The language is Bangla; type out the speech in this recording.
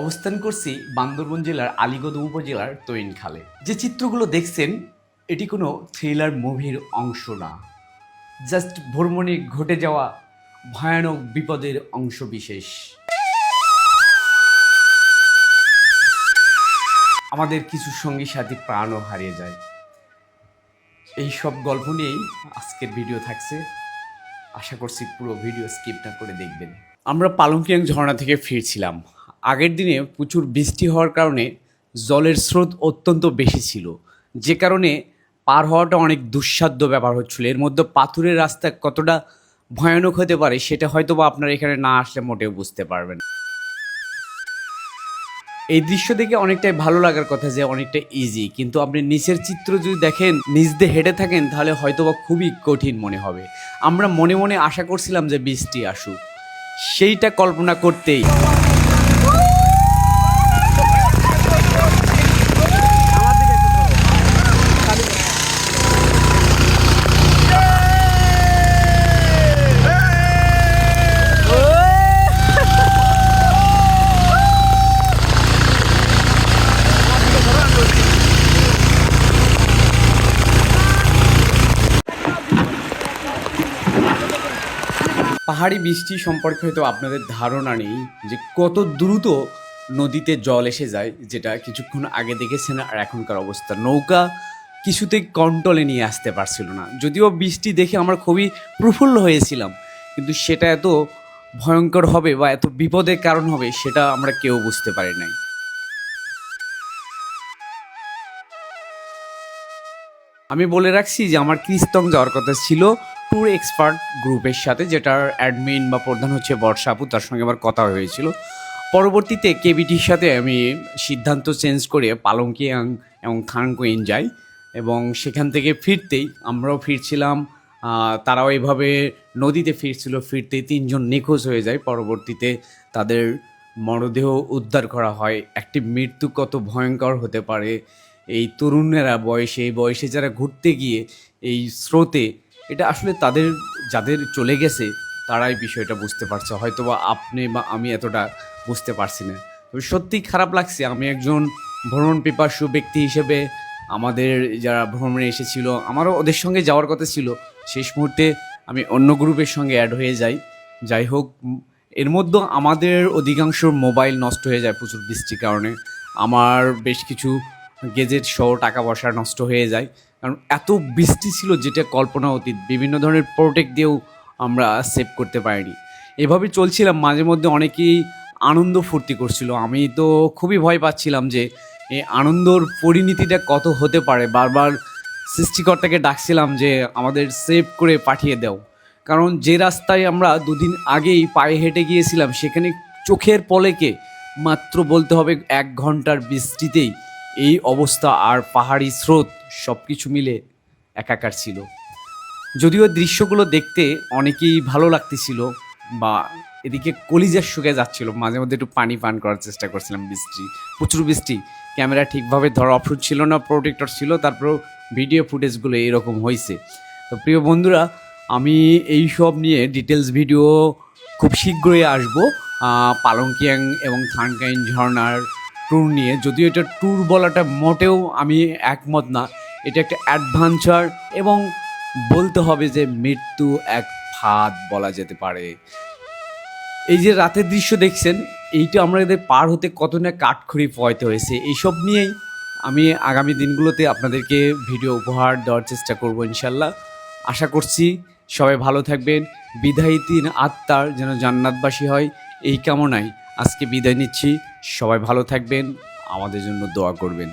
অবস্থান করছি বান্দরবন জেলার আলিগড় উপজেলার তৈন খালে যে চিত্রগুলো দেখছেন, এটি কোনো থ্রিলার মুভির অংশ না। জাস্ট ভ্রমণে ঘটে যাওয়া ভয়ানক বিপদের অংশ বিশেষ আমাদের কিছু সঙ্গী সাথী প্রাণও হারিয়ে যায়। এই সব গল্প নিয়েই আজকের ভিডিও থাকছে। আশা করছি পুরো ভিডিও স্কিপ না করে দেখবেন। আমরা পালংকিয়াং ঝর্ণা থেকে ফিরছিলাম। আগের দিনে প্রচুর বৃষ্টি হওয়ার কারণে জলের স্রোত অত্যন্ত বেশি ছিল। যে কারণে পার হওয়াটা অনেক দুঃসাধ্য ব্যাপার হচ্ছিল। এর মধ্যে পাথুরের রাস্তা কতটা ভয়ানক হতে পারে সেটা হয়তো বা আপনারা এখানে না আসলে মোটেও বুঝতে পারবেন। এই দৃশ্য দেখে অনেকটাই ভালো লাগার কথা যে অনেকটা ইজি কিন্তু আপনি নিচের চিত্র যদি দেখেন, নিচ দিয়ে হেঁটে থাকেন, তাহলে হয়তোবা খুবই কঠিন মনে হবে। আমরা মনে মনে আশা করছিলাম যে বৃষ্টি আসুক। সেইটা কল্পনা করতেই পাহাড়ি বৃষ্টি সম্পর্কে হয়তো আপনাদের ধারণা নেই যে কত দ্রুত নদীতে জল এসে যায়, যেটা কিছুক্ষণ আগে দেখেছেন আর এখনকার অবস্থা। নৌকা কিছুতেই কন্ট্রোলে নিয়ে আসতে পারছিল না। যদিও বৃষ্টি দেখে আমরা খুবই প্রফুল্ল হয়েছিলাম, কিন্তু সেটা এত ভয়ঙ্কর হবে বা এত বিপদের কারণ হবে সেটা আমরা কেউ বুঝতে পারি নাই। আমি বলে রাখছি যে আমার ক্রিস্তং যাওয়ার কথা ছিল। ট্যুর এক্সপার্ট গ্রুপের সাথে, যেটার অ্যাডমিন বা প্রধান হচ্ছে বর্ষাপু, তার সঙ্গে আমার কথা হয়েছিল। পরবর্তীতে কেবিটির সাথে আমি সিদ্ধান্ত চেঞ্জ করে পালংকিয়াং এবং থানকোয়েন যাই এবং সেখান থেকে ফিরতেই আমরাও ফিরছিলাম তারাও এভাবে নদীতে ফিরছিল, ফিরতেই তিনজন নিখোঁজ হয়ে যায়। পরবর্তীতে তাদের মরদেহ উদ্ধার করা হয়। একটি মৃত্যু কত ভয়ঙ্কর হতে পারে, এই তরুণেরা বয়সে, এই বয়সে যারা ঘুরতে গিয়ে এই স্রোতে এটা আসলে তাদের যাদের চলে গেছে, তারাই বিষয়টা বুঝতে পারছে। হয়তো বা আপনি বা আমি এতটা বুঝতে পারছি না। তবে সত্যিই খারাপ লাগছে। আমি একজন ভ্রমণ পিপাসু ব্যক্তি হিসেবে আমাদের যারা ভ্রমণে এসেছিল, আমারও ওদের সঙ্গে যাওয়ার কথা ছিল। শেষ মুহূর্তে আমি অন্য গ্রুপের সঙ্গে অ্যাড হয়ে যাই। যাই হোক এর মধ্যে আমাদের অধিকাংশ মোবাইল নষ্ট হয়ে যায় প্রচুর বৃষ্টির কারণে। আমার বেশ কিছু গেজেট সহ টাকা পয়সা নষ্ট হয়ে যায়। কারণ এত বৃষ্টি ছিল যেটা কল্পনা অতীত, বিভিন্ন ধরনের প্রোটেক্ট দিয়েও আমরা সেভ করতে পারিনি। এভাবে চলছিলাম, মাঝে মধ্যে অনেকেই আনন্দ ফুর্তি করছিল। আমি তো খুবই ভয় পাচ্ছিলাম যে এই আনন্দর পরিণতিটা কত হতে পারে। বারবার সৃষ্টিকর্তাকে ডাকছিলাম যে আমাদের সেভ করে পাঠিয়ে দাও। কারণ যে রাস্তায় আমরা দুদিন আগেই পায়ে হেঁটে গিয়েছিলাম, সেখানে চোখের পলেকে মাত্র বলতে হবে এক ঘণ্টার বৃষ্টিতেই এই অবস্থা আর পাহাড়ি স্রোত সব কিছু মিলে একাকার ছিল। যদিও দৃশ্যগুলো দেখতে অনেকেই ভালো লাগতেছিল বা এদিকে কলিজার শুকে যাচ্ছিল, মাঝে মধ্যে একটু পানি পান করার চেষ্টা করছিলাম বৃষ্টি, প্রচুর বৃষ্টি। ক্যামেরা ঠিকভাবে ধরা অপশন ছিল না, প্রোটেক্টর ছিল তারপর ভিডিও ফুটেজগুলো এরকম হয়েছে। তো প্রিয় বন্ধুরা, আমি এই সব নিয়ে ডিটেলস ভিডিও খুব শীঘ্রই আসব পালংকিয়াং এবং থানকাইন ঝর্ণার ট্যুর নিয়ে, যদিও এটা ট্যুর বলাটা মোটেও আমি একমত না, এটা একটা অ্যাডভেঞ্চার এবং বলতে হবে যে মৃত্যু এক ফাঁদ বলা যেতে পারে। এই যে রাতের দৃশ্য দেখছেন, এইটা আমরা এদের পার হতে কত না কাঠখড়ি পয়তে হয়েছে, এইসব নিয়েই আমি আগামী দিনগুলোতে আপনাদেরকে ভিডিও উপহার দেওয়ার চেষ্টা করব ইনশাল্লাহ। আশা করছি সবাই ভালো থাকবেন, বিদায়ী তিন আত্মার যেন জান্নাতবাসী হয়, এই কামনায় আজকে বিদায় নিচ্ছি। সবাই ভালো থাকবেন আমাদের জন্য দোয়া করবেন।